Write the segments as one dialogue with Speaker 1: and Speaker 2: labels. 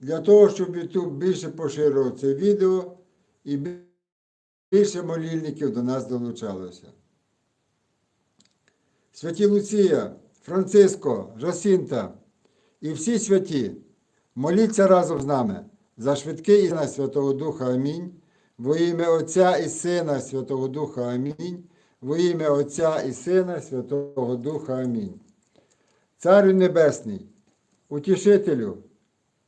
Speaker 1: для того, щоб YouTube більше поширював це відео і більше молільників до нас долучалося. Святі Луція, Франциско, Жасінта і всі святі, моліться разом з нами за швидкий із Святого Духа Амінь. Во ім'я Отця і Сина Святого Духа Амінь. Во ім'я Отця і Сина Святого Духа Амінь. Царю Небесний, утішителю,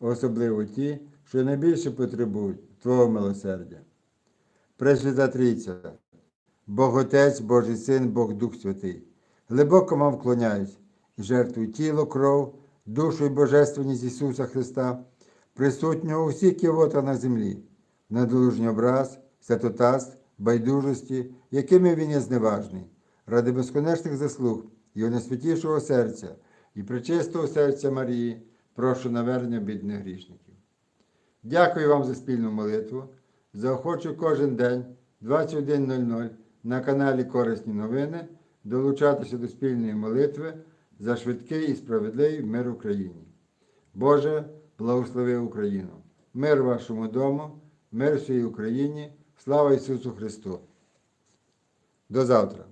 Speaker 1: особливо ті, що найбільше потребують Твого милосердя. Пресвята Трійця, Бог Отець, Божий Син, Бог Дух Святий, глибоко вам вклоняюсь і жертвую тіло, кров, душу і божественність Ісуса Христа, присутнього у всіх кивота на землі, надолужній образ, святотатств, байдужості, якими він є зневажний, ради безконечних заслуг Його найсвятішого серця і пречистого серця Марії, прошу навернення бідних грішників. Дякую вам за спільну молитву. Заохочу кожен день 21.00 на каналі Корисні новини долучатися до спільної молитви за швидкий і справедливий мир Україні. Боже, благослови Україну. Мир вашому дому, мир всій Україні. Слава Ісусу Христу. До завтра.